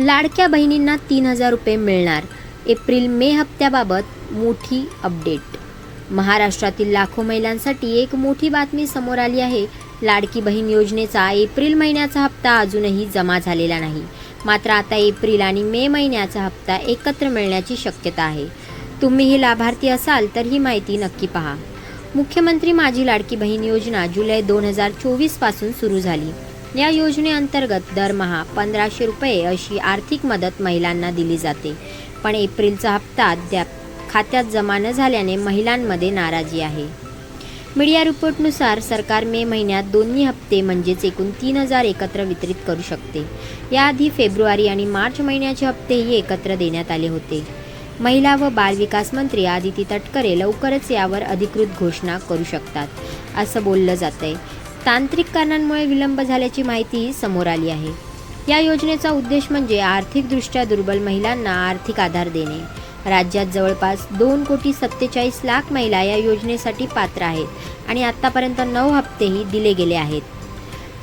लाडक्या बहिणींना तीन हजार रुपये मिळणार. एप्रिल मे हप्त्याबाबत मोठी अपडेट. महाराष्ट्रातील लाखो महिलांसाठी एक मोठी बातमी समोर आली आहे. लाडकी बहीण योजनेचा एप्रिल महिन्याचा हप्ता अजूनही जमा झालेला नाही. मात्र आता एप्रिल आणि मे महिन्याचा हप्ता एकत्र मिळण्याची शक्यता आहे. तुम्हीही लाभार्थी असाल तर ही माहिती नक्की पहा. मुख्यमंत्री माझी लाडकी बहीण योजना जुलै दोन हजार चोवीसपासून सुरू झाली. या योजनेअंतर्गत दरमहा पंधराशे रुपये अशी आर्थिक मदत महिलांना दिली जाते. पण एप्रिलचा हप्ता अद्याप खात्यात जमा न झाल्याने महिलांमध्ये नाराजी आहे. मीडिया रिपोर्टनुसार सरकार मे महिन्यात दोन्ही हप्ते म्हणजेच एकूण तीन हजार एकत्र वितरित करू शकते. याआधी फेब्रुवारी आणि मार्च महिन्याचे हप्तेही एकत्र देण्यात आले होते. महिला व बालविकास मंत्री आदिती तटकरे लवकरच यावर अधिकृत घोषणा करू शकतात असं बोललं जातंय. तांत्रिक कारणांमुळे विलंब झाल्याची माहितीही समोर आली आहे. या योजनेचा उद्देश म्हणजे आर्थिकदृष्ट्या दुर्बल महिलांना आर्थिक आधार देणे. राज्यात जवळपास दोन कोटी सत्तेचाळीस लाख महिला या योजनेसाठी पात्र आहेत आणि आत्तापर्यंत नऊ हप्तेही दिले गेले आहेत.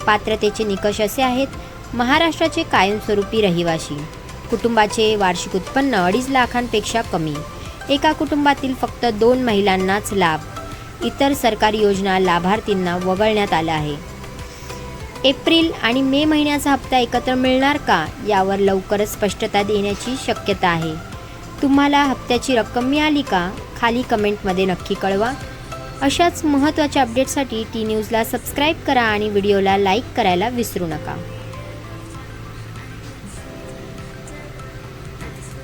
पात्रतेचे निकष असे आहेत महाराष्ट्राचे कायमस्वरूपी रहिवासी. कुटुंबाचे वार्षिक उत्पन्न अडीच लाखांपेक्षा कमी. एका कुटुंबातील फक्त दोन महिलांनाच लाभ. इतर सरकारी योजना लाभार्थींना वगळण्यात आलं आहे. एप्रिल आणि मे महिन्याचा हप्ता एकत्र मिळणार का यावर लवकरच स्पष्टता देण्याची शक्यता आहे. तुम्हाला हप्त्याची रक्कम मिळाली का? खाली कमेंटमध्ये नक्की कळवा. अशाच महत्त्वाच्या अपडेटसाठी टी न्यूजला सबस्क्राईब करा आणि व्हिडिओला लाईक करायला विसरू नका.